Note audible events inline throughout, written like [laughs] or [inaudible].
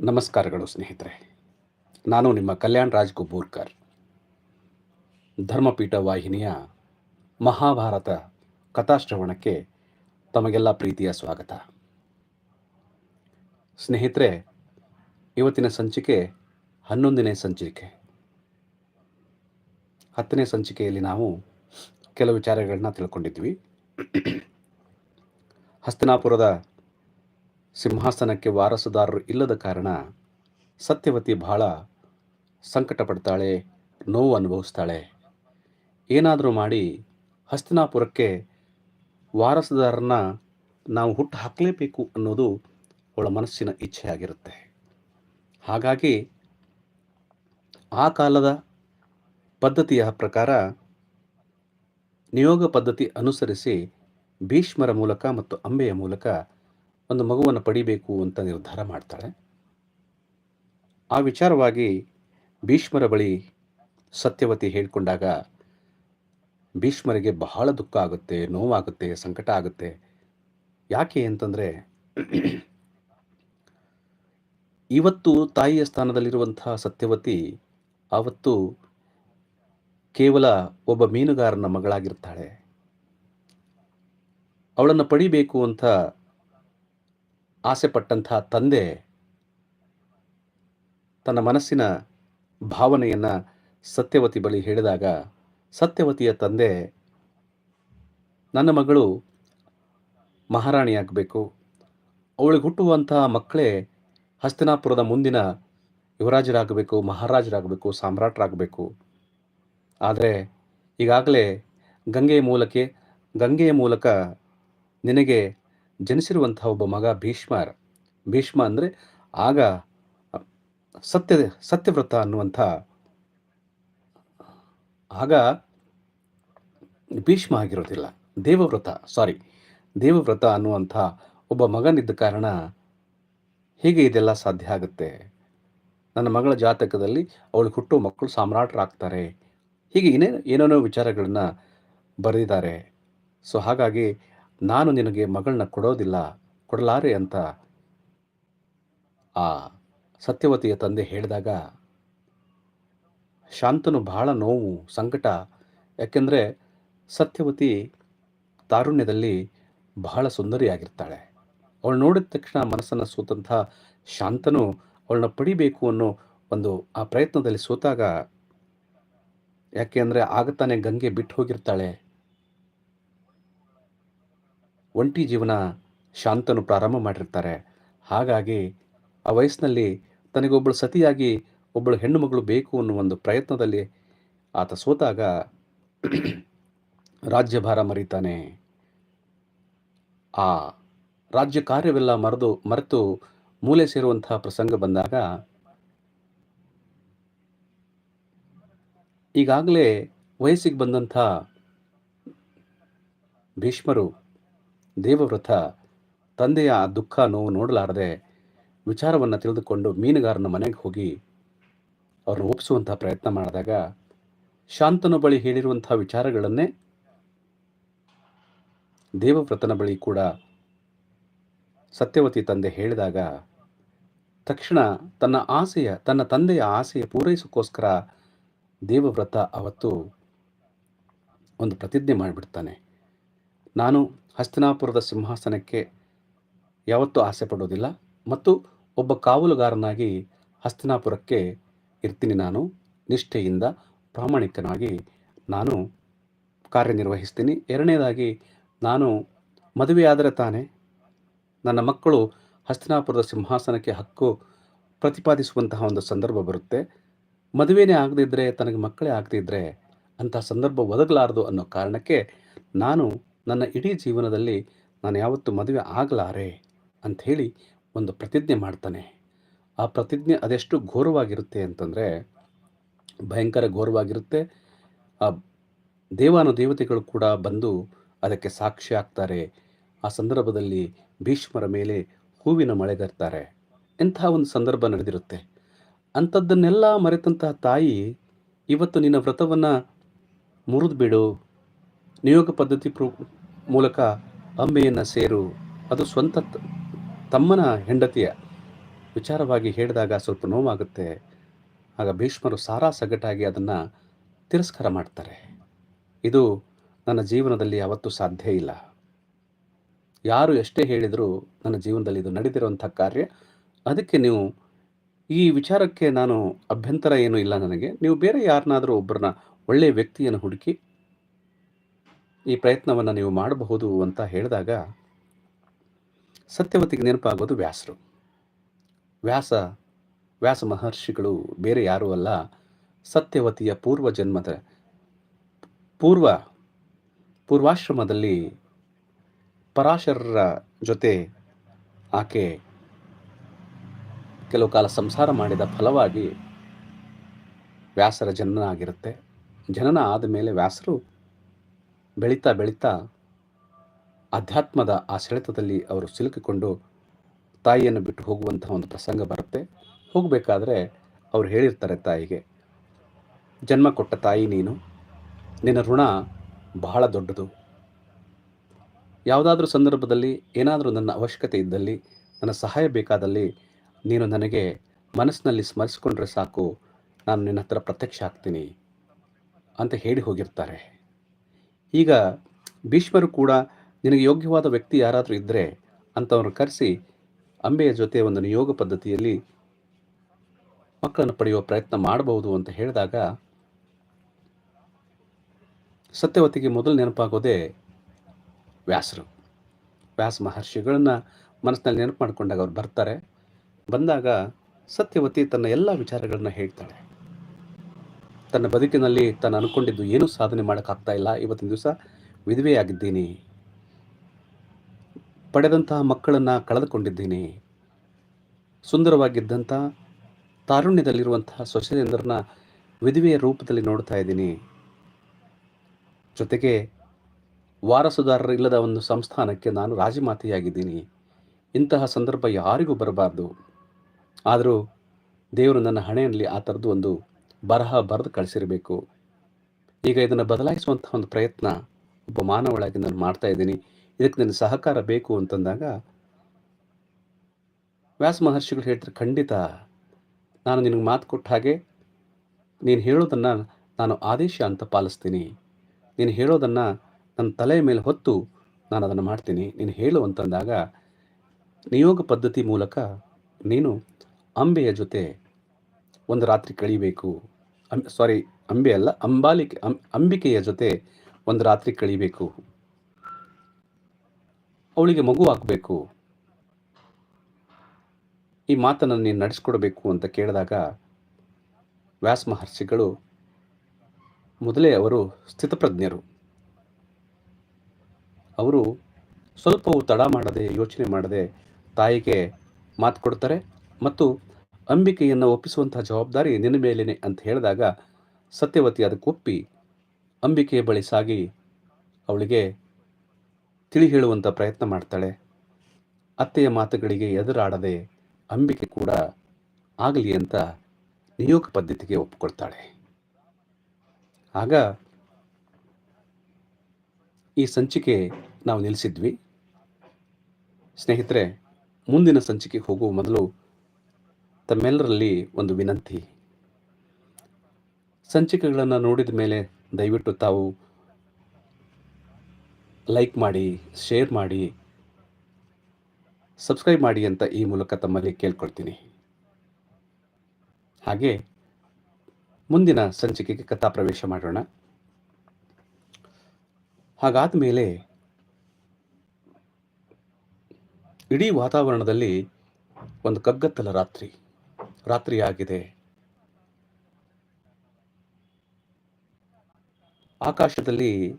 ನಮಸ್ಕಾರಗಳು ಸ್ನೇಹಿತರೆ. ನಾನು ನಿಮ್ಮ ಕಲ್ಯಾಣ್ ರಾಜ್ ಗುಬ್ಬೂರ್ಕರ್ ಧರ್ಮಪೀಠ ವಾಹಿನಿಯ ಮಹಾಭಾರತ ಕಥಾಶ್ರವಣಕ್ಕೆ ತಮಗೆಲ್ಲ ಪ್ರೀತಿಯ ಸ್ವಾಗತ. ಸ್ನೇಹಿತರೆ, ಇವತ್ತಿನ ಸಂಚಿಕೆ ಹನ್ನೊಂದನೇ ಸಂಚಿಕೆ. ಹತ್ತನೇ ಸಂಚಿಕೆಯಲ್ಲಿ ನಾವು ಕೆಲವು ವಿಚಾರಗಳನ್ನ ತಿಳ್ಕೊಂಡಿದ್ವಿ. ಹಸ್ತನಾಪುರದ ಸಿಂಹಾಸನಕ್ಕೆ ವಾರಸುದಾರರು ಇಲ್ಲದ ಕಾರಣ ಸತ್ಯವತಿ ಬಹಳ ಸಂಕಟ ಪಡ್ತಾಳೆ ನೋವು ಅನುಭವಿಸ್ತಾಳೆ. ಏನಾದರೂ ಮಾಡಿ ಹಸ್ತಿನಾಪುರಕ್ಕೆ ವಾರಸುದಾರರನ್ನ ನಾವು ಹುಟ್ಟು ಹಾಕಲೇಬೇಕು ಅನ್ನೋದು ಅವಳ ಮನಸ್ಸಿನ ಇಚ್ಛೆಯಾಗಿರುತ್ತೆ. ಹಾಗಾಗಿ ಆ ಕಾಲದ ಪದ್ಧತಿಯ ಪ್ರಕಾರ ನಿಯೋಗ ಪದ್ಧತಿ ಅನುಸರಿಸಿ ಭೀಷ್ಮರ ಮೂಲಕ ಮತ್ತು ಅಂಬೆಯ ಮೂಲಕ ಒಂದು ಮಗುವನ್ನು ಪಡಿಬೇಕು ಅಂತ ನಿರ್ಧಾರ ಮಾಡ್ತಾಳೆ. ಆ ವಿಚಾರವಾಗಿ ಭೀಷ್ಮರ ಬಳಿ ಸತ್ಯವತಿ ಹೇಳಿಕೊಂಡಾಗ, ಭೀಷ್ಮರಿಗೆ ಬಹಳ ದುಃಖ ಆಗುತ್ತೆ, ನೋವಾಗುತ್ತೆ, ಸಂಕಟ ಆಗುತ್ತೆ. ಯಾಕೆ ಅಂತಂದರೆ, ಇವತ್ತು ತಾಯಿಯ ಸ್ಥಾನದಲ್ಲಿರುವಂತಹ ಸತ್ಯವತಿ ಆವತ್ತು ಕೇವಲ ಒಬ್ಬ ಮೀನುಗಾರನ ಮಗಳಾಗಿರ್ತಾಳೆ. ಅವಳನ್ನು ಪಡಿಬೇಕು ಅಂತ ಆಸೆ ಪಟ್ಟಂತಹ ತಂದೆ ತನ್ನ ಮನಸ್ಸಿನ ಭಾವನೆಯನ್ನು ಸತ್ಯವತಿ ಬಳಿ ಹೇಳಿದಾಗ, ಸತ್ಯವತಿಯ ತಂದೆ, ನನ್ನ ಮಗಳು ಮಹಾರಾಣಿಯಾಗಬೇಕು ಅವಳಿಗೆ ಹುಟ್ಟುವಂತಹ ಮಕ್ಕಳೇ ಹಸ್ತಿನಾಪುರದ ಮುಂದಿನ ಯುವರಾಜರಾಗಬೇಕು, ಮಹಾರಾಜರಾಗಬೇಕು, ಸಾಮ್ರಾಟರಾಗಬೇಕು. ಆದರೆ ಈಗಾಗಲೇ ಗಂಗೆಯ ಮೂಲಕ್ಕೆ, ಗಂಗೆಯ ಮೂಲಕ ನಿನಗೆ ಜನಿಸಿರುವಂತಹ ಒಬ್ಬ ಮಗ ಭೀಷ್ಮರ. ಭೀಷ್ಮ ಅಂದರೆ ಆಗ ಸತ್ಯ, ಸತ್ಯವ್ರತ ಅನ್ನುವಂಥ ಆಗ ಭೀಷ್ಮ ಆಗಿರೋದಿಲ್ಲ. ದೇವವ್ರತ ಸಾರಿ ದೇವವ್ರತ ಅನ್ನುವಂಥ ಒಬ್ಬ ಮಗನಿದ್ದ ಕಾರಣ ಹೇಗೆ ಇದೆಲ್ಲ ಸಾಧ್ಯ ಆಗುತ್ತೆ? ನನ್ನ ಮಗಳ ಜಾತಕದಲ್ಲಿ ಅವಳು ಹುಟ್ಟೋ ಮಕ್ಕಳು ಸಾಮ್ರಾಟರಾಗ್ತಾರೆ. ಹೀಗೆ ಏನೇನು, ಏನೇನೋ ವಿಚಾರಗಳನ್ನು ಬರೆದಿದ್ದಾರೆ. ಸೊ ಹಾಗಾಗಿ ನಾನು ನಿನಗೆ ಮಗಳನ್ನ ಕೊಡೋದಿಲ್ಲ, ಕೊಡಲಾರೆ ಅಂತ ಆ ಸತ್ಯವತಿಯ ತಂದೆ ಹೇಳಿದಾಗ, ಶಾಂತನು ಬಹಳ ನೋವು, ಸಂಕಟ, ಯಾಕೆಂದರೆ ಸತ್ಯವತಿ ತಾರುಣ್ಯದಲ್ಲಿ ಬಹಳ ಸುಂದರಿಯಾಗಿರ್ತಾಳೆ. ಅವಳು ನೋಡಿದ ತಕ್ಷಣ ಮನಸ್ಸನ್ನು ಸೋತಂಥ ಶಾಂತನು ಅವಳನ್ನ ಪಡಿಬೇಕು ಅನ್ನೋ ಒಂದು ಆ ಪ್ರಯತ್ನದಲ್ಲಿ ಸೋತಾಗ, ಯಾಕೆ ಅಂದರೆ ಆಗ ತಾನೇ ಗಂಗೆ ಬಿಟ್ಟು ಹೋಗಿರ್ತಾಳೆ. ಒಂಟಿ ಜೀವನ ಶಾಂತನು ಪ್ರಾರಂಭ ಮಾಡಿರ್ತಾರೆ. ಹಾಗಾಗಿ ಆ ವಯಸ್ಸಿನಲ್ಲಿ ತನಗೊಬ್ಬಳು ಸತಿಯಾಗಿ ಒಬ್ಬಳು ಹೆಣ್ಣು ಮಗಳು ಬೇಕು ಅನ್ನೋ ಒಂದು ಪ್ರಯತ್ನದಲ್ಲಿ ಆತ ಸೋತಾಗ ರಾಜ್ಯಭಾರ ಮರಿತಾನೆ. ಆ ರಾಜ್ಯ ಕಾರ್ಯವೆಲ್ಲ ಮರೆದು ಮರೆತು ಮೂಲೆ ಸೇರುವಂತಹ ಪ್ರಸಂಗ ಬಂದಾಗ ಈಗಾಗಲೇ ವಯಸ್ಸಿಗೆ ಬಂದಂಥ ಭೀಷ್ಮರು ದೇವವ್ರತ ತಂದೆಯ ದುಃಖ ನೋವು ನೋಡಲಾರದೆ ವಿಚಾರವನ್ನು ತಿಳಿದುಕೊಂಡು ಮೀನುಗಾರನ ಮನೆಗೆ ಹೋಗಿ ಅವ್ರನ್ನ ಒಪ್ಪಿಸುವಂಥ ಪ್ರಯತ್ನ ಮಾಡಿದಾಗ ಶಾಂತನು ಬಳಿ ಹೇಳಿರುವಂಥ ವಿಚಾರಗಳನ್ನೇ ದೇವವ್ರತನ ಬಳಿ ಕೂಡ ಸತ್ಯವತಿ ತಂದೆ ಹೇಳಿದಾಗ ತಕ್ಷಣ ತನ್ನ ಆಸೆಯ, ತನ್ನ ತಂದೆಯ ಆಸೆಯ ಪೂರೈಸೋಕ್ಕೋಸ್ಕರ ದೇವವ್ರತ ಅವತ್ತು ಒಂದು ಪ್ರತಿಜ್ಞೆ ಮಾಡಿಬಿಡ್ತಾನೆ. ನಾನು ಹಸ್ತಿನಾಪುರದ ಸಿಂಹಾಸನಕ್ಕೆ ಯಾವತ್ತೂ ಆಸೆ ಪಡೋದಿಲ್ಲ. ಮತ್ತು ಒಬ್ಬ ಕಾವಲುಗಾರನಾಗಿ ಹಸ್ತಿನಾಪುರಕ್ಕೆ ಇರ್ತೀನಿ ನಾನು. ನಿಷ್ಠೆಯಿಂದ ಪ್ರಾಮಾಣಿಕನಾಗಿ ನಾನು ಕಾರ್ಯನಿರ್ವಹಿಸ್ತೀನಿ. ಎರಡನೇದಾಗಿ, ನಾನು ಮದುವೆಯಾದರೆ ತಾನೇ ನನ್ನ ಮಕ್ಕಳು ಹಸ್ತಿನಾಪುರದ ಸಿಂಹಾಸನಕ್ಕೆ ಹಕ್ಕು ಪ್ರತಿಪಾದಿಸುವಂತಹ ಒಂದು ಸಂದರ್ಭ ಬರುತ್ತೆ. ಮದುವೆನೇ ಆಗದಿದ್ದರೆ ತನಗೆ ಮಕ್ಕಳೇ ಆಗದಿದ್ದರೆ ಅಂತಹ ಸಂದರ್ಭ ಒದಗಲಾರದು ಅನ್ನೋ ಕಾರಣಕ್ಕೆ ನಾನು ನನ್ನ ಇಡೀ ಜೀವನದಲ್ಲಿ ನಾನು ಯಾವತ್ತೂ ಮದುವೆ ಆಗಲಾರೆ ಅಂಥೇಳಿ ಒಂದು ಪ್ರತಿಜ್ಞೆ ಮಾಡ್ತಾನೆ. ಆ ಪ್ರತಿಜ್ಞೆ ಅದೆಷ್ಟು ಘೋರವಾಗಿರುತ್ತೆ ಅಂತಂದರೆ, ಭಯಂಕರ ಘೋರವಾಗಿರುತ್ತೆ. ಆ ದೇವಾನು ದೇವತೆಗಳು ಕೂಡ ಬಂದು ಅದಕ್ಕೆ ಸಾಕ್ಷಿ ಆಗ್ತಾರೆ. ಆ ಸಂದರ್ಭದಲ್ಲಿ ಭೀಷ್ಮರ ಮೇಲೆ ಹೂವಿನ ಮಳೆಗರ್ತಾರೆ. ಎಂಥ ಒಂದು ಸಂದರ್ಭ ನಡೆದಿರುತ್ತೆ. ಅಂಥದ್ದನ್ನೆಲ್ಲ ಮರೆತಂತಹ ತಾಯಿ, ಇವತ್ತು ನಿನ್ನ ವ್ರತವನ್ನು ಮುರಿದು ಬಿಡು ನಿಯೋಗ ಪದ್ಧತಿ ಪ್ರೂ ಮೂಲಕ ಅಂಬೆಯನ್ನು ಸೇರು. ಅದು ಸ್ವಂತ ತಮ್ಮನ ಹೆಂಡತಿಯ ವಿಚಾರವಾಗಿ ಹೇಳಿದಾಗ ಸ್ವಲ್ಪ ನೋವಾಗುತ್ತೆ. ಆಗ ಭೀಷ್ಮರು ಸಾರಾ ಸಗಟಾಗಿ ಅದನ್ನು ತಿರಸ್ಕಾರ ಮಾಡ್ತಾರೆ. ಇದು ನನ್ನ ಜೀವನದಲ್ಲಿ ಯಾವತ್ತೂ ಸಾಧ್ಯ ಇಲ್ಲ. ಯಾರು ಎಷ್ಟೇ ಹೇಳಿದರೂ ನನ್ನ ಜೀವನದಲ್ಲಿ ಇದು ನಡೆದಿರುವಂಥ ಕಾರ್ಯ. ಅದಕ್ಕೆ ನೀವು ಈ ವಿಚಾರಕ್ಕೆ ನಾನು ಅಭ್ಯಂತರ ಏನೂ ಇಲ್ಲ ನನಗೆ. ನೀವು ಬೇರೆ ಯಾರನ್ನಾದರೂ ಒಬ್ಬರನ್ನ ಒಳ್ಳೆಯ ವ್ಯಕ್ತಿಯನ್ನು ಹುಡುಕಿ ಈ ಪ್ರಯತ್ನವನ್ನು ನೀವು ಮಾಡಬಹುದು ಅಂತ ಹೇಳಿದಾಗ ಸತ್ಯವತಿಗೆ ನೆನಪಾಗೋದು ವ್ಯಾಸರು. ವ್ಯಾಸ ವ್ಯಾಸ ಮಹರ್ಷಿಗಳು ಬೇರೆ ಯಾರೂ ಅಲ್ಲ, ಸತ್ಯವತಿಯ ಪೂರ್ವ ಜನ್ಮದ ಪೂರ್ವ, ಪೂರ್ವಾಶ್ರಮದಲ್ಲಿ ಪರಾಶರರ ಜೊತೆ ಆಕೆ ಕೆಲವು ಕಾಲ ಸಂಸಾರ ಮಾಡಿದ ಫಲವಾಗಿ ವ್ಯಾಸರ ಜನನ ಆಗಿರುತ್ತೆ. ಜನನ ಆದ ಮೇಲೆ ವ್ಯಾಸರು ಬೆಳೀತಾ ಬೆಳೀತಾ ಅಧ್ಯಾತ್ಮದ ಆ ಸೆಳೆತದಲ್ಲಿ ಅವರು ಸಿಲುಕಿಕೊಂಡು ತಾಯಿಯನ್ನು ಬಿಟ್ಟು ಹೋಗುವಂತಹ ಒಂದು ಪ್ರಸಂಗ ಬರುತ್ತೆ. ಹೋಗಬೇಕಾದ್ರೆ ಅವರು ಹೇಳಿರ್ತಾರೆ ತಾಯಿಗೆ, ಜನ್ಮ ಕೊಟ್ಟ ತಾಯಿ ನೀನು, ನಿನ್ನ ಋಣ ಬಹಳ ದೊಡ್ಡದು. ಯಾವುದಾದ್ರೂ ಸಂದರ್ಭದಲ್ಲಿ, ಏನಾದರೂ ನನ್ನ ಅವಶ್ಯಕತೆ ಇದ್ದಲ್ಲಿ, ನನ್ನ ಸಹಾಯ ಬೇಕಾದಲ್ಲಿ ನೀನು ನನಗೆ ಮನಸ್ಸಿನಲ್ಲಿ ಸ್ಮರಿಸಿಕೊಂಡ್ರೆ ಸಾಕು, ನಾನು ನಿನ್ನ ಹತ್ರ ಪ್ರತ್ಯಕ್ಷ ಆಗ್ತೀನಿ ಅಂತ ಹೇಳಿ ಹೋಗಿರ್ತಾರೆ. ಈಗ ಭೀಷ್ಮರು ಕೂಡ ನಿನಗೆ ಯೋಗ್ಯವಾದ ವ್ಯಕ್ತಿ ಯಾರಾದರೂ ಇದ್ದರೆ ಅಂಥವ್ರನ್ನ ಕರೆಸಿ ಅಂಬೆಯ ಜೊತೆ ಒಂದು ನಿಯೋಗ ಪದ್ಧತಿಯಲ್ಲಿ ಮಕ್ಕಳನ್ನು ಪಡೆಯುವ ಪ್ರಯತ್ನ ಮಾಡಬಹುದು ಅಂತ ಹೇಳಿದಾಗ ಸತ್ಯವತಿಗೆ ಮೊದಲು ನೆನಪಾಗೋದೇ ವ್ಯಾಸರು. ವ್ಯಾಸ ಮಹರ್ಷಿಗಳನ್ನು ಮನಸ್ಸಿನಲ್ಲಿ ನೆನಪು ಮಾಡಿಕೊಂಡಾಗ ಅವ್ರು ಬರ್ತಾರೆ. ಬಂದಾಗ ಸತ್ಯವತಿ ತನ್ನ ಎಲ್ಲ ವಿಚಾರಗಳನ್ನ ಹೇಳ್ತಾಳೆ. ತನ್ನ ಬದುಕಿನಲ್ಲಿ ತಾನು ಅನ್ಕೊಂಡಿದ್ದು ಏನೂ ಸಾಧನೆ ಮಾಡೋಕ್ಕಾಗ್ತಾ ಇಲ್ಲ. ಇವತ್ತಿನ ದಿವಸ ವಿಧವೆಯಾಗಿದ್ದೀನಿ. ಪಡೆದಂತಹ ಮಕ್ಕಳನ್ನು ಕಳೆದುಕೊಂಡಿದ್ದೀನಿ. ಸುಂದರವಾಗಿದ್ದಂಥ ತಾರುಣ್ಯದಲ್ಲಿರುವಂತಹ ಸೊಸೆಯಂದ್ರನ್ನ ವಿಧವೆಯ ರೂಪದಲ್ಲಿ ನೋಡ್ತಾ ಇದ್ದೀನಿ. ಜೊತೆಗೆ ವಾರಸುದಾರರು ಇಲ್ಲದ ಒಂದು ಸಂಸ್ಥಾನಕ್ಕೆ ನಾನು ರಾಜಮಾತೆಯಾಗಿದ್ದೀನಿ. ಇಂತಹ ಸಂದರ್ಭ ಯಾರಿಗೂ ಬರಬಾರ್ದು. ಆದರೂ ದೇವರು ನನ್ನ ಹಣೆಯಲ್ಲಿ ಆ ಥರದ್ದು ಒಂದು ಬರಹ ಬರೆದು ಕಳಿಸಿರಬೇಕು. ಈಗ ಇದನ್ನು ಬದಲಾಯಿಸುವಂತಹ ಒಂದು ಪ್ರಯತ್ನ ಒಬ್ಬ ಮಾನವಳಾಗಿ ನಾನು ಮಾಡ್ತಾ ಇದ್ದೀನಿ. ಇದಕ್ಕೆ ನನ್ನ ಸಹಕಾರ ಬೇಕು ಅಂತಂದಾಗ ವ್ಯಾಸ ಮಹರ್ಷಿಗಳು ಹೇಳ್ತಾರೆ, ಖಂಡಿತ. ನಾನು ನಿನಗೆ ಮಾತು ಕೊಟ್ಟ ಹಾಗೆ ನೀನು ಹೇಳೋದನ್ನು ನಾನು ಆದೇಶ ಅಂತ ಪಾಲಿಸ್ತೀನಿ. ನೀನು ಹೇಳೋದನ್ನು ನನ್ನ ತಲೆಯ ಮೇಲೆ ಹೊತ್ತು ನಾನು ಅದನ್ನು ಮಾಡ್ತೀನಿ. ನೀನು ಹೇಳು ಅಂತಂದಾಗ ನಿಯೋಗ ಪದ್ಧತಿ ಮೂಲಕ ನೀನು ಅಂಬೆಯ ಜೊತೆ ಒಂದು ರಾತ್ರಿ ಕಳಿಬೇಕು. ಸಾರಿ ಅಂಬೆ ಅಲ್ಲ, ಅಂಬಾಲಿಕೆ ಅಂಬಿಕೆಯ ಜೊತೆ ಒಂದು ರಾತ್ರಿ ಕಳಿಬೇಕು. ಅವಳಿಗೆ ಮಗು ಹಾಕಬೇಕು. ಈ ಮಾತನ್ನು ನೀನು ನಡೆಸ್ಕೊಡ್ಬೇಕು ಅಂತ ಕೇಳಿದಾಗ ವ್ಯಾಸ ಮಹರ್ಷಿಗಳು ಮೊದಲೇ ಅವರು ಸ್ಥಿತಪ್ರಜ್ಞರು. ಅವರು ಸ್ವಲ್ಪವೂ ತಡ ಮಾಡದೆ ಯೋಚನೆ ಮಾಡದೆ ತಾಯಿಗೆ ಮಾತು ಕೊಡ್ತಾರೆ ಮತ್ತು ಅಂಬಿಕೆಯನ್ನು ಒಪ್ಪಿಸುವಂತಹ ಜವಾಬ್ದಾರಿ ನಿನ್ನ ಮೇಲೇನೆ ಅಂತ ಹೇಳಿದಾಗ ಸತ್ಯವತಿ ಅದಕ್ಕೆ ಒಪ್ಪಿ ಅಂಬಿಕೆಯ ಬಳಿ ಸಾಗಿ ಅವಳಿಗೆ ತಿಳಿ ಹೇಳುವಂಥ ಪ್ರಯತ್ನ ಮಾಡ್ತಾಳೆ. ಅತ್ತೆಯ ಮಾತುಗಳಿಗೆ ಎದುರಾಡದೆ ಅಂಬಿಕೆ ಕೂಡ ಆಗಲಿ ಅಂತ ನಿಯೋಗ ಪದ್ಧತಿಗೆ ಒಪ್ಪಿಕೊಳ್ತಾಳೆ ಆಗ ಈ ಸಂಚಿಕೆ ನಾವು ನಿಲ್ಲಿಸಿದ್ವಿ. ಸ್ನೇಹಿತರೆ, ಮುಂದಿನ ಸಂಚಿಕೆಗೆ ಹೋಗುವ ಮೊದಲು ತಮ್ಮೆಲ್ಲರಲ್ಲಿ ಒಂದು ವಿನಂತಿ. ಸಂಚಿಕೆಗಳನ್ನು ನೋಡಿದ ಮೇಲೆ ದಯವಿಟ್ಟು ತಾವು ಲೈಕ್ ಮಾಡಿ, ಶೇರ್ ಮಾಡಿ, ಸಬ್ಸ್ಕ್ರೈಬ್ ಮಾಡಿ ಅಂತ ಈ ಮೂಲಕ ತಮ್ಮಲ್ಲಿ ಕೇಳ್ಕೊಳ್ತೀನಿ. ಹಾಗೆ ಮುಂದಿನ ಸಂಚಿಕೆಗೆ ಕಥಾ ಪ್ರವೇಶ ಮಾಡೋಣ. ಹಾಗಾದ ಮೇಲೆ ಇಡೀ ವಾತಾವರಣದಲ್ಲಿ ಒಂದು ಕಗ್ಗತ್ತಲ ರಾತ್ರಿ. ರಾತ್ರಿ ಆಗಿದೆ ಆಕಾಶದಲ್ಲಿ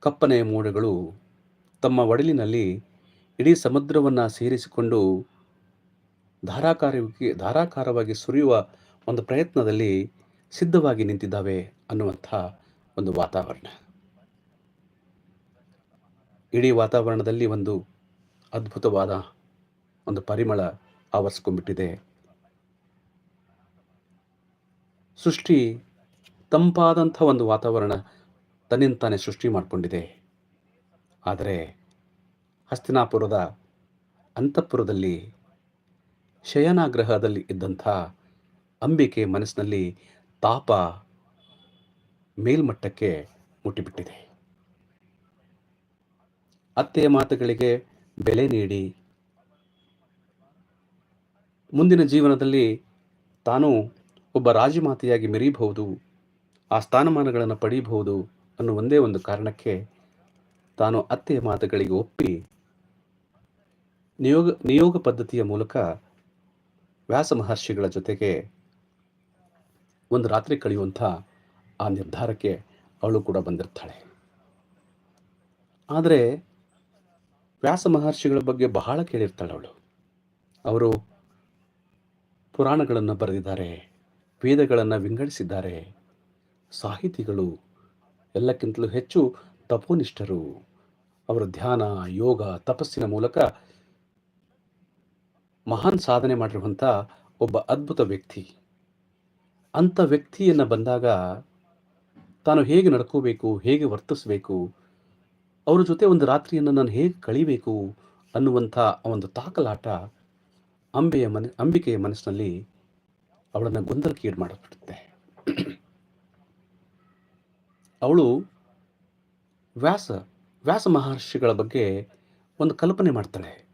ಕಪ್ಪನೆಯ ಮೋಡಗಳು ತಮ್ಮ ಒಡಲಿನಲ್ಲಿ ಇಡೀ ಸಮುದ್ರವನ್ನು ಸೇರಿಸಿಕೊಂಡು ಧಾರಾಕಾರವಾಗಿ ಧಾರಾಕಾರವಾಗಿ ಸುರಿಯುವ ಒಂದು ಪ್ರಯತ್ನದಲ್ಲಿ ಸಿದ್ಧವಾಗಿ ನಿಂತಿದ್ದಾವೆ ಅನ್ನುವಂಥ ಒಂದು ವಾತಾವರಣ. ಇಡೀ ವಾತಾವರಣದಲ್ಲಿ ಒಂದು ಅದ್ಭುತವಾದ ಒಂದು ಪರಿಮಳ ಆವರಿಸ್ಕೊಂಡ್ಬಿಟ್ಟಿದೆ. ಸೃಷ್ಟಿ ತಂಪಾದಂಥ ಒಂದು ವಾತಾವರಣ ತನ್ನಿಂದ ತಾನೇ ಸೃಷ್ಟಿ ಮಾಡಿಕೊಂಡಿದೆ. ಆದರೆ ಹಸ್ತಿನಾಪುರದ ಅಂತಃಪುರದಲ್ಲಿ ಶಯನಾಗ್ರಹದಲ್ಲಿ ಇದ್ದಂಥ ಅಂಬಿಕೆ ಮನಸ್ಸಿನಲ್ಲಿ ತಾಪ ಮೇಲ್ಮಟ್ಟಕ್ಕೆ ಮುಟ್ಟಿಬಿಟ್ಟಿದೆ. ಅತ್ತೆಯ ಮಾತುಗಳಿಗೆ ಬೆಲೆ ನೀಡಿ ಮುಂದಿನ ಜೀವನದಲ್ಲಿ ತಾನು ಒಬ್ಬ ರಾಜಮಾತೆಯಾಗಿ ಮೆರೀಬಹುದು, ಆ ಸ್ಥಾನಮಾನಗಳನ್ನು ಪಡೀಬಹುದು ಅನ್ನೋ ಒಂದೇ ಒಂದು ಕಾರಣಕ್ಕೆ ತಾನು ಅತ್ತೆಯ ಮಾತುಗಳಿಗೆ ಒಪ್ಪಿ ನಿಯೋಗ ನಿಯೋಗ ಪದ್ಧತಿಯ ಮೂಲಕ ವ್ಯಾಸ ಮಹರ್ಷಿಗಳ ಜೊತೆಗೆ ಒಂದು ರಾತ್ರಿ ಕಳೆಯುವಂಥ ಆ ನಿರ್ಧಾರಕ್ಕೆ ಅವಳು ಕೂಡ ಬಂದಿರ್ತಾಳೆ. ಆದರೆ ವ್ಯಾಸ ಮಹರ್ಷಿಗಳ ಬಗ್ಗೆ ಬಹಳ ಕೇಳಿರ್ತಾಳೆ ಅವಳು. ಅವರು ಪುರಾಣಗಳನ್ನು ಬರೆದಿದ್ದಾರೆ. ವೇದಗಳನ್ನು ವಿಂಗಡಿಸಿದ್ದಾರೆ. ಸಾಹಿತಿಗಳು ಎಲ್ಲಕ್ಕಿಂತಲೂ ಹೆಚ್ಚು ತಪೋನಿಷ್ಠರು. ಅವರ ಧ್ಯಾನ, ಯೋಗ, ತಪಸ್ಸಿನ ಮೂಲಕ ಮಹಾನ್ ಸಾಧನೆ ಮಾಡಿರುವಂಥ ಒಬ್ಬ ಅದ್ಭುತ ವ್ಯಕ್ತಿ. ಅಂಥ ವ್ಯಕ್ತಿಯನ್ನು ಬಂದಾಗ ತಾನು ಹೇಗೆ ನಡ್ಕೋಬೇಕು, ಹೇಗೆ ವರ್ತಿಸಬೇಕು, ಅವರ ಜೊತೆ ಒಂದು ರಾತ್ರಿಯನ್ನು ನಾನು ಹೇಗೆ ಕಳಿಬೇಕು ಅನ್ನುವಂಥ ಒಂದು ತಾಕಲಾಟ ಅಂಬೆಯ ಮನ, ಅಂಬಿಕೆಯ ಮನಸ್ಸಿನಲ್ಲಿ ಅವಳನ್ನು ಗೊಂದಲಕ್ಕೀಡು ಮಾಡಿಬಿಡುತ್ತೆ. ಅವಳು ವ್ಯಾಸ ವ್ಯಾಸ ಮಹರ್ಷಿಗಳ ಬಗ್ಗೆ ಒಂದು ಕಲ್ಪನೆ ಮಾಡ್ತಾಳೆ.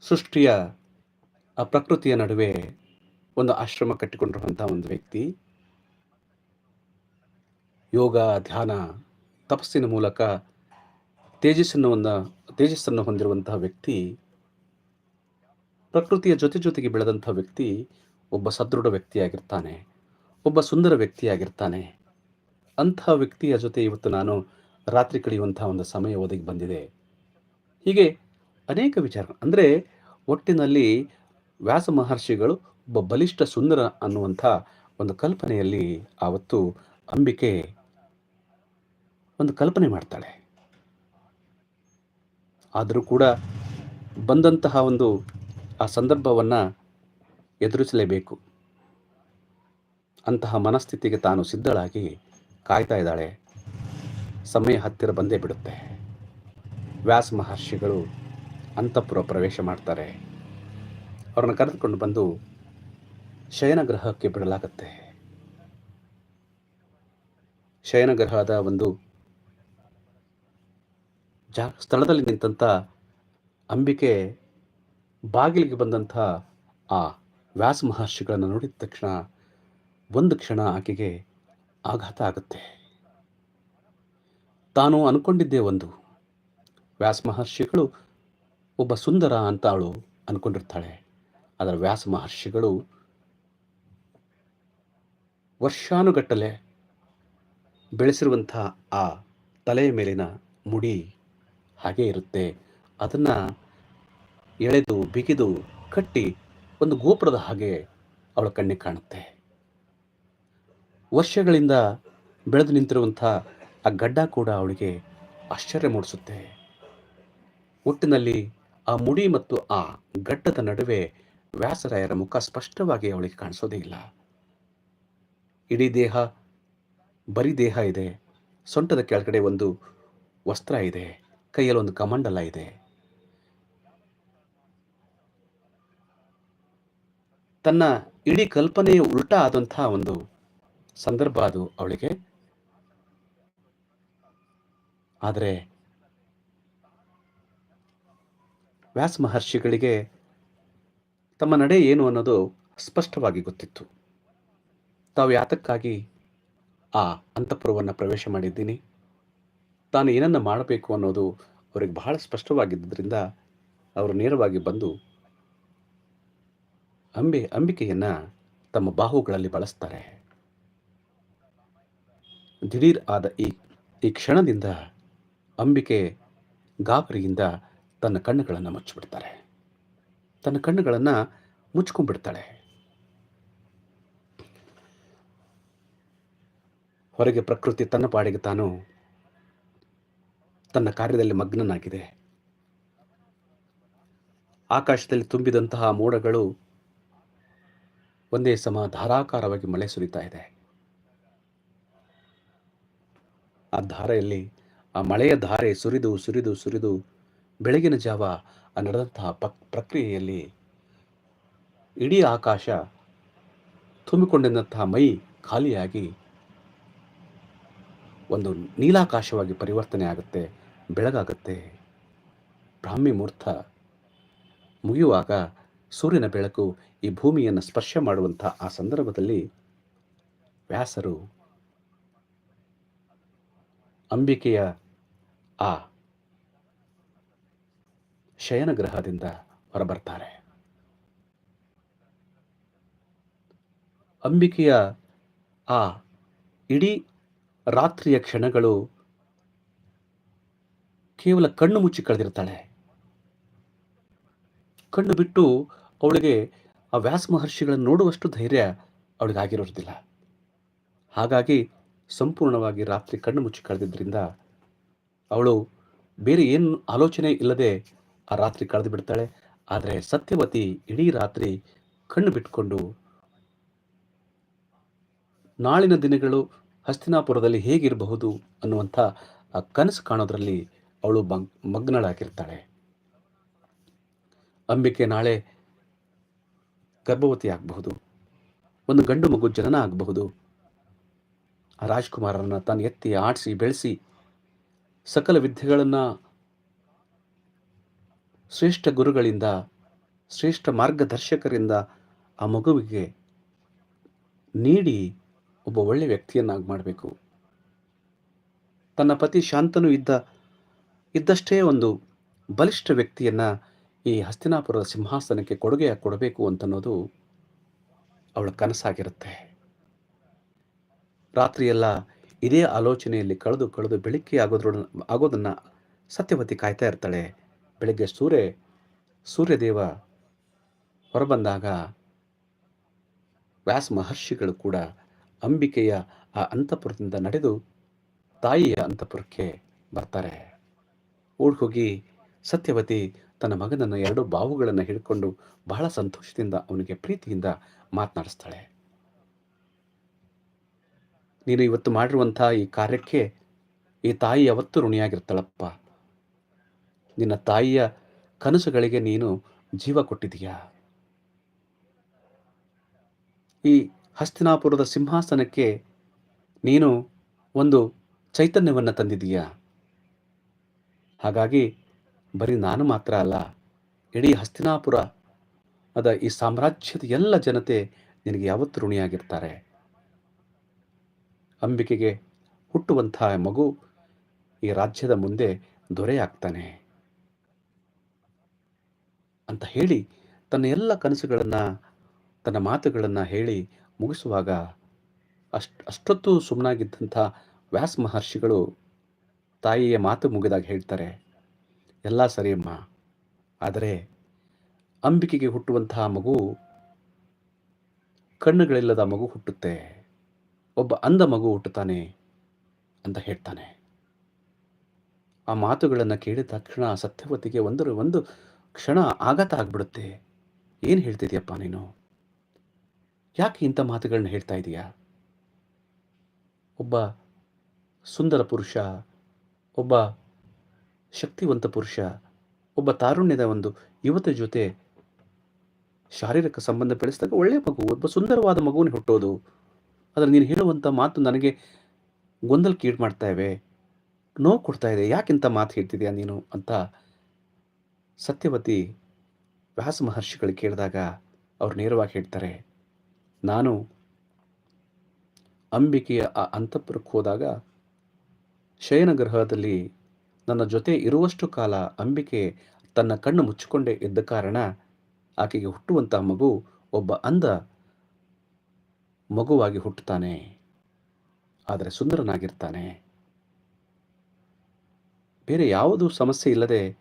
ಸೃಷ್ಟಿಯ, ಆ ಪ್ರಕೃತಿಯ ನಡುವೆ ಒಂದು ಆಶ್ರಮ ಕಟ್ಟಿಕೊಂಡಿರುವಂಥ ಒಂದು ವ್ಯಕ್ತಿ. ಯೋಗ, ಧ್ಯಾನ, ತಪಸ್ಸಿನ ಮೂಲಕ ತೇಜಸ್ಸನ್ನು ಒಂದು ತೇಜಸ್ಸನ್ನು ಹೊಂದಿರುವಂತಹ ವ್ಯಕ್ತಿ. ಪ್ರಕೃತಿಯ ಜೊತೆ ಜೊತೆಗೆ ಬೆಳೆದಂಥ ವ್ಯಕ್ತಿ ಒಬ್ಬ ಸದೃಢ ವ್ಯಕ್ತಿಯಾಗಿರ್ತಾನೆ, ಒಬ್ಬ ಸುಂದರ ವ್ಯಕ್ತಿಯಾಗಿರ್ತಾನೆ. ಅಂಥ ವ್ಯಕ್ತಿಯ ಜೊತೆ ಇವತ್ತು ನಾನು ರಾತ್ರಿ ಕಳೆಯುವಂಥ ಒಂದು ಸಮಯ ಒದಗಿ ಬಂದಿದೆ. ಹೀಗೆ ಅನೇಕ ವಿಚಾರ, ಅಂದರೆ ಒಟ್ಟಿನಲ್ಲಿ ವ್ಯಾಸ ಮಹರ್ಷಿಗಳು ಒಬ್ಬ ಬಲಿಷ್ಠ ಸುಂದರ ಅನ್ನುವಂಥ ಒಂದು ಕಲ್ಪನೆಯಲ್ಲಿ ಆವತ್ತು ಅಂಬಿಕೆ ಒಂದು ಕಲ್ಪನೆ ಮಾಡ್ತಾಳೆ. ಆದರೂ ಕೂಡ ಬಂದಂತಹ ಒಂದು ಆ ಸಂದರ್ಭವನ್ನು ಎದುರಿಸಲೇಬೇಕು. ಅಂತಹ ಮನಸ್ಥಿತಿಗೆ ತಾನು ಸಿದ್ಧಳಾಗಿ ಕಾಯ್ತಾ ಇದ್ದಾಳೆ. ಸಮಯ ಹತ್ತಿರ ಬಂದೇ ಬಿಡುತ್ತೆ. ವ್ಯಾಸ ಮಹರ್ಷಿಗಳು ಅಂತಃಪುರ ಪ್ರವೇಶ ಮಾಡ್ತಾರೆ. ಅವ್ರನ್ನ ಕರೆದುಕೊಂಡು ಬಂದು ಶಯನಗ್ರಹಕ್ಕೆ ಬಿಡಲಾಗತ್ತೆ. ಶಯನಗ್ರಹದ ಒಂದು ಜಾ ಸ್ಥಳದಲ್ಲಿ ನಿಂತಂಥ ಅಂಬಿಕೆ ಬಾಗಿಲಿಗೆ ಬಂದಂಥ ಆ ವ್ಯಾಸ ಮಹರ್ಷಿಗಳನ್ನು ನೋಡಿದ ತಕ್ಷಣ ಒಂದು ಕ್ಷಣ ಆಕೆಗೆ ಆಘಾತ ಆಗುತ್ತೆ. ತಾನು ಅನ್ಕೊಂಡಿದ್ದೇ ಒಂದು. ವ್ಯಾಸ ಮಹರ್ಷಿಗಳು ಒಬ್ಬ ಸುಂದರ ಅಂತ ಅವಳು ಅನ್ಕೊಂಡಿರ್ತಾಳೆ. ಅದರ ವ್ಯಾಸ ಮಹರ್ಷಿಗಳು ವರ್ಷಾನುಗಟ್ಟಲೆ ಬೆಳೆಸಿರುವಂಥ ಆ ತಲೆಯ ಮೇಲಿನ ಮುಡಿ ಹಾಗೇ ಇರುತ್ತೆ. ಅದನ್ನು ಎಳೆದು, ಬಿಗಿದು, ಕಟ್ಟಿ ಒಂದು ಗೋಪುರದ ಹಾಗೆ ಅವಳ ಕಣ್ಣಿಗೆ ಕಾಣುತ್ತೆ. ವರ್ಷಗಳಿಂದ ಬೆಳೆದು ನಿಂತಿರುವಂಥ ಆ ಗಡ್ಡ ಕೂಡ ಅವಳಿಗೆ ಆಶ್ಚರ್ಯ ಮೂಡಿಸುತ್ತೆ. ಒಟ್ಟಿನಲ್ಲಿ ಆ ಮುಡಿ ಮತ್ತು ಆ ಗಡ್ಡದ ನಡುವೆ ವ್ಯಾಸರಾಯರ ಮುಖ ಸ್ಪಷ್ಟವಾಗಿ ಅವಳಿಗೆ ಕಾಣಿಸೋದೇ ಇಲ್ಲ. ಇಡೀ ದೇಹ, ಬರೀ ದೇಹ ಇದೆ. ಸೊಂಟದ ಕೆಳಗಡೆ ಒಂದು ವಸ್ತ್ರ ಇದೆ. ಕೈಯಲ್ಲಿ ಒಂದು ಕಮಂಡಲ ಇದೆ. ತನ್ನ ಇಡೀ ಕಲ್ಪನೆಯ ಉಲ್ಟಾ ಆದಂತಹ ಒಂದು ಸಂದರ್ಭ ಅದು ಅವಳಿಗೆ. ಆದರೆ ವ್ಯಾಸ ಮಹರ್ಷಿಗಳಿಗೆ ತಮ್ಮ ನಡೆ ಏನು ಅನ್ನೋದು ಸ್ಪಷ್ಟವಾಗಿ ಗೊತ್ತಿತ್ತು. ತಾವು ಯಾತಕ್ಕಾಗಿ ಆ ಅಂತಃಪುರವನ್ನು ಪ್ರವೇಶ ಮಾಡಿದ್ದೀನಿ? ತಾನು ಏನನ್ನು ಮಾಡಬೇಕು ಅನ್ನೋದು ಅವರಿಗೆ ಬಹಳ ಸ್ಪಷ್ಟವಾಗಿದ್ದರಿಂದ ಅವರು ನೇರವಾಗಿ ಬಂದು ಅಂಬೆ, ಅಂಬಿಕೆಯನ್ನು ತಮ್ಮ ಬಾಹುಗಳಲ್ಲಿ ಬಳಸ್ತಾರೆ. ದಿಢೀರ್ ಆದ ಈ ಈ ಕ್ಷಣದಿಂದ ಅಂಬಿಕೆ ಗಾಬರಿಯಿಂದ ತನ್ನ ಕಣ್ಣುಗಳನ್ನು ಮುಚ್ಚಿಬಿಡ್ತಾರೆ. ತನ್ನ ಕಣ್ಣುಗಳನ್ನು ಮುಚ್ಕೊಂಡ್ಬಿಡ್ತಾಳೆ. ಹೊರಗೆ ಪ್ರಕೃತಿ ತನ್ನ ಪಾಡಿಗೆ ತಾನು ತನ್ನ ಕಾರ್ಯದಲ್ಲಿ ಮಗ್ನನಾಗಿದೆ. ಆಕಾಶದಲ್ಲಿ ತುಂಬಿದಂತಹ ಮೋಡಗಳು ಒಂದೇ ಸಮ ಧಾರಾಕಾರವಾಗಿ ಮಳೆ ಸುರಿತಾ ಇದೆ. ಆ ಧಾರೆಯಲ್ಲಿ, ಆ ಮಳೆಯ ಧಾರೆ ಸುರಿದು ಸುರಿದು ಸುರಿದು ಬೆಳಗಿನ ಜಾವ ಆ ನಡೆದಂತಹ ಪಕ್, ಪ್ರಕ್ರಿಯೆಯಲ್ಲಿ ಇಡೀ ಆಕಾಶ ತುಂಬಿಕೊಂಡಿದ್ದಂತಹ ಮೈ ಖಾಲಿಯಾಗಿ ಒಂದು ನೀಲಾಕಾಶವಾಗಿ ಪರಿವರ್ತನೆ ಆಗುತ್ತೆ, ಬೆಳಗಾಗುತ್ತೆ. ಬ್ರಾಹ್ಮಿ ಮುಹೂರ್ತ ಮುಗಿಯುವಾಗ ಸೂರ್ಯನ ಬೆಳಕು ಈ ಭೂಮಿಯನ್ನು ಸ್ಪರ್ಶ ಮಾಡುವಂಥ ಆ ಸಂದರ್ಭದಲ್ಲಿ ವ್ಯಾಸರು ಅಂಬಿಕೆಯ ಆ ಶಯನಗ್ರಹದಿಂದ ಹೊರಬರ್ತಾರೆ. ಅಂಬಿಕೆಯ ಆ ಇಡೀ ರಾತ್ರಿಯ ಕ್ಷಣಗಳು ಕೇವಲ ಕಣ್ಣು ಮುಚ್ಚಿ ಕಳೆದಿರ್ತಾಳೆ. ಕಣ್ಣು ಬಿಟ್ಟು ಅವಳಿಗೆ ಆ ವ್ಯಾಸ ಮಹರ್ಷಿಗಳನ್ನು ನೋಡುವಷ್ಟು ಧೈರ್ಯ ಅವಳಿಗಾಗಿರೋದಿಲ್ಲ. ಹಾಗಾಗಿ ಸಂಪೂರ್ಣವಾಗಿ ರಾತ್ರಿ ಕಣ್ಣು ಮುಚ್ಚಿ ಕಳೆದಿದ್ದರಿಂದ ಅವಳು ಬೇರೆ ಏನು ಆಲೋಚನೆ ಇಲ್ಲದೆ ಆ ರಾತ್ರಿ ಕಳೆದು ಬಿಡ್ತಾಳೆ. ಆದರೆ ಸತ್ಯವತಿ ಇಡೀ ರಾತ್ರಿ ಕಣ್ಣು ಬಿಟ್ಕೊಂಡು ನಾಳಿನ ದಿನಗಳು ಹಸ್ತಿನಾಪುರದಲ್ಲಿ ಹೇಗಿರಬಹುದು ಅನ್ನುವಂಥ ಆ ಕನಸು ಕಾಣೋದ್ರಲ್ಲಿ ಅವಳು ಮಗ್ ಮಗ್ನಳಾಗಿರ್ತಾಳೆ. ಅಂಬಿಕೆ ನಾಳೆ ಗರ್ಭವತಿ ಆಗಬಹುದು. ಒಂದು ಗಂಡು ಮಗು ಜನನ ಆಗಬಹುದು. ಆ ರಾಜ್ಕುಮಾರರನ್ನು ತಾನು ಎತ್ತಿ ಆಡಿಸಿ ಬೆಳೆಸಿ ಸಕಲ ವಿದ್ಯೆಗಳನ್ನು ಶ್ರೇಷ್ಠ ಗುರುಗಳಿಂದ, ಶ್ರೇಷ್ಠ ಮಾರ್ಗದರ್ಶಕರಿಂದ ಆ ಮಗುವಿಗೆ ನೀಡಿ ಒಬ್ಬ ಒಳ್ಳೆ ವ್ಯಕ್ತಿಯನ್ನಾಗಿ ಮಾಡಬೇಕು. ತನ್ನ ಪತಿ ಶಾಂತನು ಇದ್ದ, ಇದ್ದಷ್ಟೇ ಒಂದು ಬಲಿಷ್ಠ ವ್ಯಕ್ತಿಯನ್ನು ಈ ಹಸ್ತಿನಾಪುರದ ಸಿಂಹಾಸನಕ್ಕೆ ಕೊಡುಗೆ ಕೊಡಬೇಕು ಅಂತನ್ನೋದು ಅವಳ ಕನಸಾಗಿರುತ್ತೆ. ರಾತ್ರಿಯೆಲ್ಲ ಇದೇ ಆಲೋಚನೆಯಲ್ಲಿ ಕಳೆದು ಕಳೆದು ಬೆಳಿಗ್ಗೆ ಆಗೋದ್ರೊಡ, ಆಗೋದನ್ನು ಸತ್ಯವತಿ ಕಾಯ್ತಾ ಇರ್ತಾಳೆ. ಬೆಳಗ್ಗೆ ಸೂರ್ಯ, ಸೂರ್ಯದೇವ ಹೊರಬಂದಾಗ ವ್ಯಾಸ ಮಹರ್ಷಿಗಳು ಕೂಡ ಅಂಬಿಕೆಯ ಆ ಅಂತಃಪುರದಿಂದ ನಡೆದು ತಾಯಿಯ ಅಂತಃಪುರಕ್ಕೆ ಬರ್ತಾರೆ. ಓಡ್ ಹೋಗಿ ಸತ್ಯವತಿ ತನ್ನ ಮಗನನ್ನು ಎರಡು ಬಾವುಗಳನ್ನು ಹಿಡ್ಕೊಂಡು ಬಹಳ ಸಂತೋಷದಿಂದ ಅವನಿಗೆ ಪ್ರೀತಿಯಿಂದ ಮಾತನಾಡಿಸ್ತಾಳೆ. ನೀನು ಇವತ್ತು ಮಾಡಿರುವಂಥ ಈ ಕಾರ್ಯಕ್ಕೆ ಈ ತಾಯಿ ಯಾವತ್ತೂ ಋಣಿಯಾಗಿರ್ತಾಳಪ್ಪ. ನಿನ್ನ ತಾಯಿಯ ಕನಸುಗಳಿಗೆ ನೀನು ಜೀವ ಕೊಟ್ಟಿದೀಯಾ ಈ ಹಸ್ತಿನಾಪುರದ ಸಿಂಹಾಸನಕ್ಕೆ ನೀನು ಒಂದು ಚೈತನ್ಯವನ್ನು ತಂದಿದೀಯಾ ಹಾಗಾಗಿ ಬರೀ ನಾನು ಮಾತ್ರ ಅಲ್ಲ, ಇಡೀ ಹಸ್ತಿನಾಪುರ, ಅದ ಈ ಸಾಮ್ರಾಜ್ಯದ ಎಲ್ಲ ಜನತೆ ನಿನಗೆ ಯಾವತ್ತು ಋಣಿಯಾಗಿರ್ತಾರೆ. ಅಂಬಿಕೆಗೆ ಹುಟ್ಟುವಂಥ ಮಗು ಈ ರಾಜ್ಯದ ಮುಂದೆ ದೊರೆಯಾಗ್ತಾನೆ. ಅಂತ ಹೇಳಿ ತನ್ನ ಎಲ್ಲ ಕನಸುಗಳನ್ನು, ತನ್ನ ಮಾತುಗಳನ್ನು ಹೇಳಿ ಮುಗಿಸುವಾಗ ಅಷ್ಟು, ಅಷ್ಟೊತ್ತು ಸುಮ್ಮನಾಗಿದ್ದಂಥ ವ್ಯಾಸ ಮಹರ್ಷಿಗಳು ತಾಯಿಯ ಮಾತು ಮುಗಿದಾಗ ಹೇಳ್ತಾರೆ. ಎಲ್ಲ ಸರಿಯಮ್ಮ. ಆದರೆ ಅಂಬಿಕೆಗೆ ಹುಟ್ಟುವಂತಹ ಮಗು ಕಣ್ಣುಗಳಿಲ್ಲದ ಮಗು ಹುಟ್ಟುತ್ತೆ. ಒಬ್ಬ ಅಂಧ ಮಗು ಹುಟ್ಟುತ್ತಾನೆ ಅಂತ ಹೇಳ್ತಾನೆ. ಆ ಮಾತುಗಳನ್ನು ಕೇಳಿದ ತಕ್ಷಣ ಸತ್ಯವತಿಗೆ ಒಂದರ ಒಂದು ಕ್ಷಣ ಆಘಾತ ಆಗ್ಬಿಡುತ್ತೆ. ಏನು ಹೇಳ್ತಿದ್ಯಪ್ಪ ನೀನು? ಯಾಕೆ ಇಂಥ ಮಾತುಗಳನ್ನ ಹೇಳ್ತಾ ಇದೀಯಾ? ಒಬ್ಬ ಸುಂದರ ಪುರುಷ, ಒಬ್ಬ ಶಕ್ತಿವಂತ ಪುರುಷ, ಒಬ್ಬ ತಾರುಣ್ಯದ ಒಂದು ಯುವತಿ ಜೊತೆ ಶಾರೀರಿಕ ಸಂಬಂಧ ಬೆಳೆಸಿದಾಗ ಒಳ್ಳೆಯ ಮಗು, ಒಬ್ಬ ಸುಂದರವಾದ ಮಗುವನ್ನು ಹುಟ್ಟೋದು. ಆದರೆ ನೀನು ಹೇಳುವಂಥ ಮಾತು ನನಗೆ ಗೊಂದಲಕ್ಕೀಡು ಮಾಡ್ತಾ ಇವೆ. ನೋವು ಕೊಡ್ತಾ ಇದೆ. ಯಾಕಿಂತ ಮಾತು ಹೇಳ್ತಿದೆಯಾ ನೀನು ಅಂತ ಸತ್ಯವತಿ ವ್ಯಾಸ ಮಹರ್ಷಿಗಳು ಕೇಳಿದಾಗ ಅವ್ರು ನೇರವಾಗಿ ಹೇಳ್ತಾರೆ, ನಾನು ಅಂಬಿಕೆಯ ಆ ಅಂತಃಪುರಕ್ಕೆ ಹೋದಾಗ ಶಯನಗೃಹದಲ್ಲಿ ನನ್ನ ಜೊತೆ ಇರುವಷ್ಟು ಕಾಲ ಅಂಬಿಕೆ ತನ್ನ ಕಣ್ಣು ಮುಚ್ಚಿಕೊಂಡೇ ಇದ್ದ ಕಾರಣ ಆಕೆಗೆ ಹುಟ್ಟುವಂಥ ಮಗು ಒಬ್ಬ ಅಂದ ಮಗುವಾಗಿ ಹುಟ್ಟುತ್ತಾನೆ. ಆದರೆ ಸುಂದರನಾಗಿರ್ತಾನೆ. ಬೇರೆ ಯಾವುದೂ ಸಮಸ್ಯೆ ಇಲ್ಲದೆ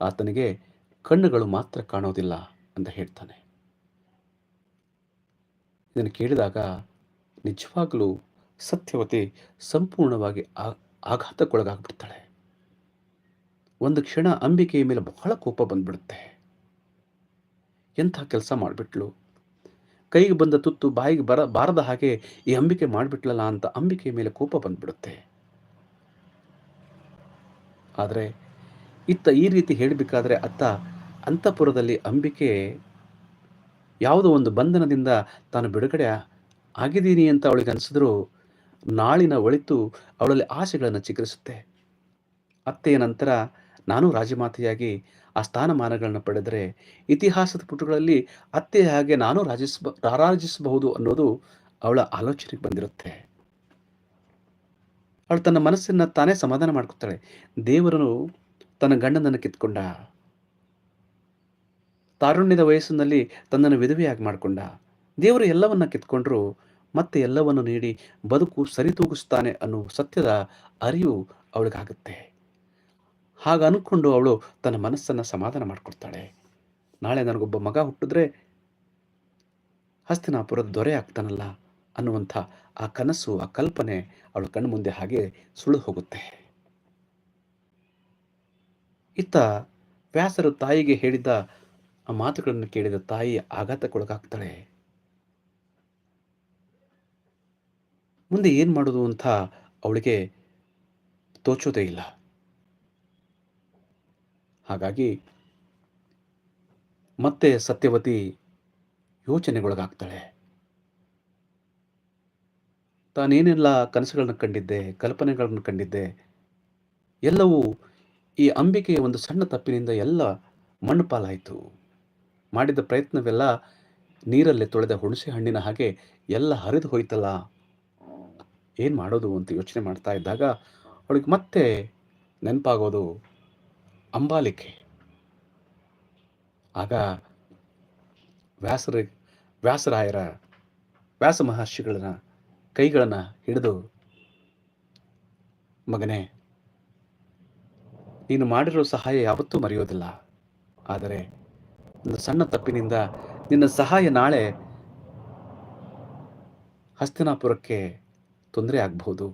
ಆತನಿಗೆ ಕಣ್ಣುಗಳು ಮಾತ್ರ ಕಾಣೋದಿಲ್ಲ ಅಂತ ಹೇಳ್ತಾನೆ. ಇದನ್ನು ಕೇಳಿದಾಗ ನಿಜವಾಗಲೂ ಸತ್ಯವತಿ ಸಂಪೂರ್ಣವಾಗಿ ಆ ಆಘಾತಕ್ಕೊಳಗಾಗ್ಬಿಡ್ತಾಳೆ. ಒಂದು ಕ್ಷಣ ಅಂಬಿಕೆಯ ಮೇಲೆ ಬಹಳ ಕೋಪ ಬಂದ್ಬಿಡುತ್ತೆ. ಎಂಥ ಕೆಲಸ ಮಾಡಿಬಿಟ್ಲು? ಕೈಗೆ ಬಂದ ತುತ್ತು ಬಾಯಿಗೆ ಬರ, ಬಾರದ ಹಾಗೆ ಈ ಅಂಬಿಕೆ ಮಾಡಿಬಿಟ್ಲಲ್ಲ ಅಂತ ಅಂಬಿಕೆಯ ಮೇಲೆ ಕೋಪ ಬಂದ್ಬಿಡುತ್ತೆ. ಆದರೆ ಇತ್ತ ಈ ರೀತಿ ಹೇಳಬೇಕಾದ್ರೆ ಅತ್ತ ಅಂತಃಪುರದಲ್ಲಿ ಅಂಬಿಕೆ ಯಾವುದೋ ಒಂದು ಬಂಧನದಿಂದ ತಾನು ಬಿಡುಗಡೆ ಆಗಿದ್ದೀನಿ ಅಂತ ಅವಳಿಗೆ ಅನಿಸಿದ್ರು ನಾಳಿನ ಒಳಿತು ಅವಳಲ್ಲಿ ಆಸೆಗಳನ್ನು ಚಿಗುರಿಸುತ್ತೆ. ಅತ್ತೆಯ ನಂತರ ನಾನು ರಾಜಮಾತೆಯಾಗಿ ಆ ಸ್ಥಾನಮಾನಗಳನ್ನು ಪಡೆದರೆ ಇತಿಹಾಸದ ಪುಟಗಳಲ್ಲಿ ಅತ್ತೆ ಹಾಗೆ ನಾನು ರಾಜಿಸಬ, ರಾರಾಜಿಸಬಹುದು ಅನ್ನೋದು ಅವಳ ಆಲೋಚನೆಗೆ ಬಂದಿರುತ್ತೆ. ಅವಳು ತನ್ನ ಮನಸ್ಸನ್ನು ತಾನೇ ಸಮಾಧಾನ ಮಾಡ್ಕೊತಾಳೆ ದೇವರನು ತನ್ನ ಗಂಡನನ್ನು ಕಿತ್ಕೊಂಡ. ತಾರುಣ್ಯದ ವಯಸ್ಸಿನಲ್ಲಿ ತನ್ನನ್ನು ವಿಧವೆಯಾಗಿ ಮಾಡಿಕೊಂಡ. ದೇವರು ಎಲ್ಲವನ್ನ ಕಿತ್ಕೊಂಡ್ರು ಮತ್ತೆ ಎಲ್ಲವನ್ನು ನೀಡಿ ಬದುಕು ಸರಿತೂಗಿಸ್ತಾನೆ ಅನ್ನೋ ಸತ್ಯದ ಅರಿವು ಅವಳಿಗಾಗುತ್ತೆ. ಹಾಗ ಅಂದ್ಕೊಂಡು ಅವಳು ತನ್ನ ಮನಸ್ಸನ್ನು ಸಮಾಧಾನ ಮಾಡಿಕೊಡ್ತಾಳೆ. ನಾಳೆ ನನಗೊಬ್ಬ ಮಗ ಹುಟ್ಟಿದ್ರೆ ಹಸ್ತಿನಾಪುರದ ದೊರೆ ಆಗ್ತಾನಲ್ಲ ಅನ್ನುವಂಥ ಆ ಕನಸು, ಆ ಕಲ್ಪನೆ ಅವಳು ಕಣ್ಣು ಮುಂದೆ ಹಾಗೆ ಸುಳ್ಳು ಹೋಗುತ್ತೆ. ಇತ್ತ ವ್ಯಾಸರು ತಾಯಿಗೆ ಹೇಳಿದ ಆ ಮಾತುಗಳನ್ನು ಕೇಳಿದ ತಾಯಿ ಆಘಾತಕ್ಕೊಳಗಾಗ್ತಾಳೆ. ಮುಂದೆ ಏನು ಮಾಡೋದು ಅಂತ ಅವಳಿಗೆ ತೋಚೋದೇ ಇಲ್ಲ. ಹಾಗಾಗಿ ಮತ್ತೆ ಸತ್ಯವತಿ ಯೋಚನೆಗೊಳಗಾಗ್ತಾಳೆ. ತಾನೇನೆಲ್ಲ ಕನಸುಗಳನ್ನು ಕಂಡಿದ್ದೆ, ಕಲ್ಪನೆಗಳನ್ನು ಕಂಡಿದ್ದೆ, ಎಲ್ಲವೂ ಈ ಅಂಬಿಕೆಯ ಒಂದು ಸಣ್ಣ ತಪ್ಪಿನಿಂದ ಎಲ್ಲ ಮಣ್ಣು ಪಾಲಾಯಿತು ಮಾಡಿದ ಪ್ರಯತ್ನವೆಲ್ಲ ನೀರಲ್ಲಿ ತೊಳೆದ ಹುಣಸೆ ಹಣ್ಣಿನ ಹಾಗೆ ಎಲ್ಲ ಹರಿದು ಹೋಯ್ತಲ್ಲ. ಏನು ಮಾಡೋದು ಅಂತ ಯೋಚನೆ ಮಾಡ್ತಾ ಇದ್ದಾಗ ಅವಳಿಗೆ ಮತ್ತೆ ನೆನಪಾಗೋದು ಅಂಬಾಲಿಕೆ. ಆಗ ವ್ಯಾಸರ, ವ್ಯಾಸರಾಯರ, ವ್ಯಾಸ ಮಹರ್ಷಿಗಳನ್ನ ಕೈಗಳನ್ನು ಹಿಡಿದು, ಮಗನೇ, ನೀನು ಮಾಡಿರೋ ಸಹಾಯ ಯಾವತ್ತೂ ಮರೆಯೋದಿಲ್ಲ. ಆದರೆ ಒಂದು ಸಣ್ಣ ತಪ್ಪಿನಿಂದ ನಿನ್ನ ಸಹಾಯ ನಾಳೆ ಹಸ್ತಿನಾಪುರಕ್ಕೆ ತೊಂದರೆ ಆಗಬಹುದು.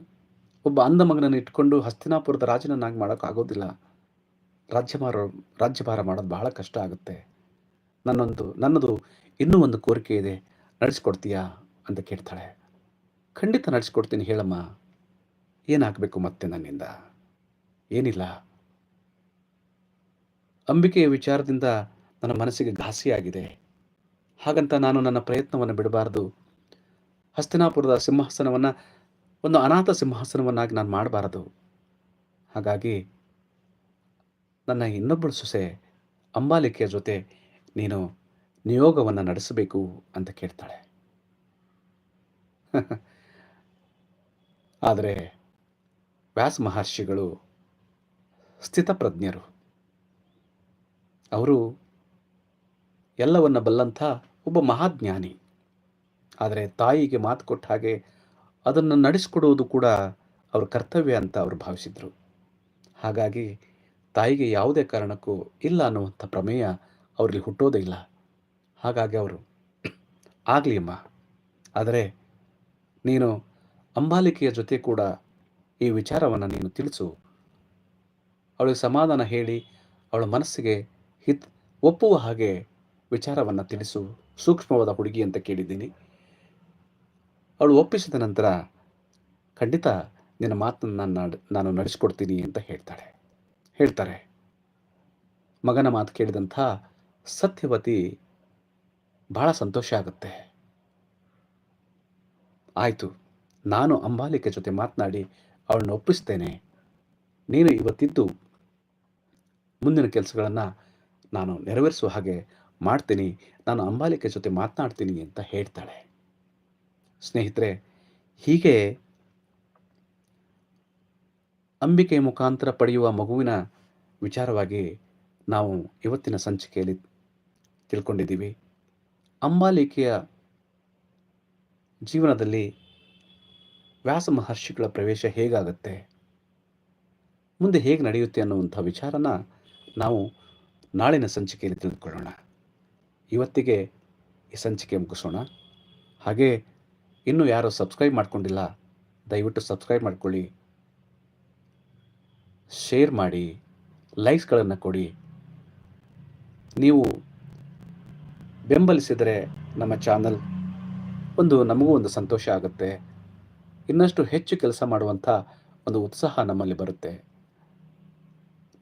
ಒಬ್ಬ ಅಂಧ ಮಗನನ್ನು ಇಟ್ಕೊಂಡು ಹಸ್ತಿನಾಪುರದ ರಾಜನನ್ನಾಗಿ ಮಾಡೋಕ್ಕಾಗೋದಿಲ್ಲ. ರಾಜ್ಯಭಾರ ರಾಜ್ಯಭಾರ ಮಾಡೋದು ಬಹಳ ಕಷ್ಟ ಆಗುತ್ತೆ. ನನ್ನೊಂದು, ನನ್ನದು ಇನ್ನೂ ಒಂದು ಕೋರಿಕೆ ಇದೆ. ನಡೆಸ್ಕೊಡ್ತೀಯಾ ಅಂತ ಕೇಳ್ತಾಳೆ. ಖಂಡಿತ ನಡೆಸ್ಕೊಡ್ತೀನಿ ಹೇಳಮ್ಮ. ಏನಾಗಬೇಕು ಮತ್ತೆ ನನ್ನಿಂದ? ಏನಿಲ್ಲ. ಅಂಬಿಕೆಯ ವಿಚಾರದಿಂದ ನನ್ನ ಮನಸ್ಸಿಗೆ ಘಾಸಿಯಾಗಿದೆ ಹಾಗಂತ ನಾನು ನನ್ನ ಪ್ರಯತ್ನವನ್ನು ಬಿಡಬಾರ್ದು. ಹಸ್ತಿನಾಪುರದ ಸಿಂಹಾಸನವನ್ನು, ಒಂದು ಅನಾಥ ಸಿಂಹಾಸನವನ್ನಾಗಿ ನಾನು ಮಾಡಬಾರದು. ಹಾಗಾಗಿ ನನ್ನ ಇನ್ನೊಬ್ಬಳು ಸೊಸೆ ಅಂಬಾಲಿಕೆಯ ಜೊತೆ ನೀನು ನಿಯೋಗವನ್ನು ನಡೆಸಬೇಕು ಅಂತ ಕೇಳ್ತಾಳೆ. [laughs] ಆದರೆ ವ್ಯಾಸ ಮಹರ್ಷಿಗಳು ಸ್ಥಿತಪ್ರಜ್ಞರು. ಅವರು ಎಲ್ಲವನ್ನ ಬಲ್ಲಂಥ ಒಬ್ಬ ಮಹಾಜ್ಞಾನಿ. ಆದರೆ ತಾಯಿಗೆ ಮಾತು ಕೊಟ್ಟ ಹಾಗೆ ಅದನ್ನು ನಡೆಸಿಕೊಡುವುದು ಕೂಡ ಅವ್ರ ಕರ್ತವ್ಯ ಅಂತ ಅವರು ಭಾವಿಸಿದರು. ಹಾಗಾಗಿ ತಾಯಿಗೆ ಯಾವುದೇ ಕಾರಣಕ್ಕೂ ಇಲ್ಲ ಅನ್ನುವಂಥ ಪ್ರಮೇಯ ಅವರಲ್ಲಿ ಹುಟ್ಟೋದೇ ಇಲ್ಲ. ಹಾಗಾಗಿ ಅವರು, ಆಗಲಿ ಅಮ್ಮ. ಆದರೆ ನೀನು ಅಂಬಾಲಿಕೆಯ ಜೊತೆ ಕೂಡ ಈ ವಿಚಾರವನ್ನು ನೀನು ತಿಳಿಸು. ಅವಳಿಗೆ ಸಮಾಧಾನ ಹೇಳಿ ಅವಳ ಮನಸ್ಸಿಗೆ ಹಿತ್ ಒಪ್ಪುವ ಹಾಗೆ ವಿಚಾರವನ್ನು ತಿಳಿಸು. ಸೂಕ್ಷ್ಮವಾದ ಹುಡುಗಿ ಅಂತ ಕೇಳಿದ್ದೀನಿ. ಅವಳು ಒಪ್ಪಿಸಿದ ನಂತರ ಖಂಡಿತ ನಿನ್ನ ಮಾತನ್ನು ನಾನು ನಾನು ನಡೆಸ್ಕೊಡ್ತೀನಿ ಅಂತ ಹೇಳ್ತಾಳೆ. ಹೇಳ್ತಾರೆ. ಮಗನ ಮಾತು ಕೇಳಿದಂಥ ಸತ್ಯವತಿ ಬಹಳ ಸಂತೋಷ ಆಗುತ್ತೆ. ಆಯಿತು, ನಾನು ಅಂಬಾಲಿಕೆ ಜೊತೆ ಮಾತನಾಡಿ ಅವಳನ್ನು ಒಪ್ಪಿಸ್ತೇನೆ. ನೀನು ಇವತ್ತಿದ್ದು ಮುಂದಿನ ಕೆಲಸಗಳನ್ನು ನಾನು ನೆರವೇರಿಸುವ ಹಾಗೆ ಮಾಡ್ತೀನಿ. ನಾನು ಅಂಬಾಲಿಕೆ ಜೊತೆ ಮಾತನಾಡ್ತೀನಿ ಅಂತ ಹೇಳ್ತಾಳೆ. ಸ್ನೇಹಿತರೆ, ಹೀಗೆ ಅಂಬಿಕೆ ಮುಖಾಂತರ ಪಡೆಯುವ ಮಗುವಿನ ವಿಚಾರವಾಗಿ ನಾವು ಇವತ್ತಿನ ಸಂಚಿಕೆಯಲ್ಲಿ ತಿಳ್ಕೊಂಡಿದ್ದೀವಿ. ಅಂಬಾಲಿಕೆಯ ಜೀವನದಲ್ಲಿ ವ್ಯಾಸ ಮಹರ್ಷಿಗಳ ಪ್ರವೇಶ ಹೇಗಾಗತ್ತೆ? ಮುಂದೆ ಹೇಗೆ ನಡೆಯುತ್ತೆ ಅನ್ನುವಂಥ ವಿಚಾರನ ನಾವು ನಾಳಿನ ಸಂಚಿಕೆಯಲ್ಲಿ ತಿಳಿದುಕೊಳ್ಳೋಣ ಇವತ್ತಿಗೆ ಈ ಸಂಚಿಕೆ ಮುಗಿಸೋಣ. ಹಾಗೆ ಇನ್ನೂ ಯಾರು ಸಬ್ಸ್ಕ್ರೈಬ್ ಮಾಡಿಕೊಂಡಿಲ್ಲ, ದಯವಿಟ್ಟು ಸಬ್ಸ್ಕ್ರೈಬ್ ಮಾಡ್ಕೊಳ್ಳಿ. ಶೇರ್ ಮಾಡಿ ಲೈಕ್ಸ್ಗಳನ್ನು ಕೊಡಿ. ನೀವು ಬೆಂಬಲಿಸಿದರೆ ನಮ್ಮ ಚಾನಲ್ ಒಂದು ನಮಗೂ ಒಂದು ಸಂತೋಷ ಆಗುತ್ತೆ. ಇನ್ನಷ್ಟು ಹೆಚ್ಚು ಕೆಲಸ ಮಾಡುವಂಥ ಒಂದು ಉತ್ಸಾಹ ನಮ್ಮಲ್ಲಿ ಬರುತ್ತೆ.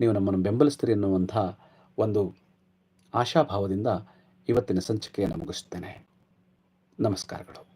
ನೀವು ನಮ್ಮನ್ನು ಬೆಂಬಲಿಸ್ತೀರಿ ಅನ್ನುವಂಥ ಒಂದು ಆಶಾಭಾವದಿಂದ ಇವತ್ತಿನ ಸಂಚಿಕೆಯನ್ನು ಮುಗಿಸ್ತೇನೆ ನಮಸ್ಕಾರಗಳು.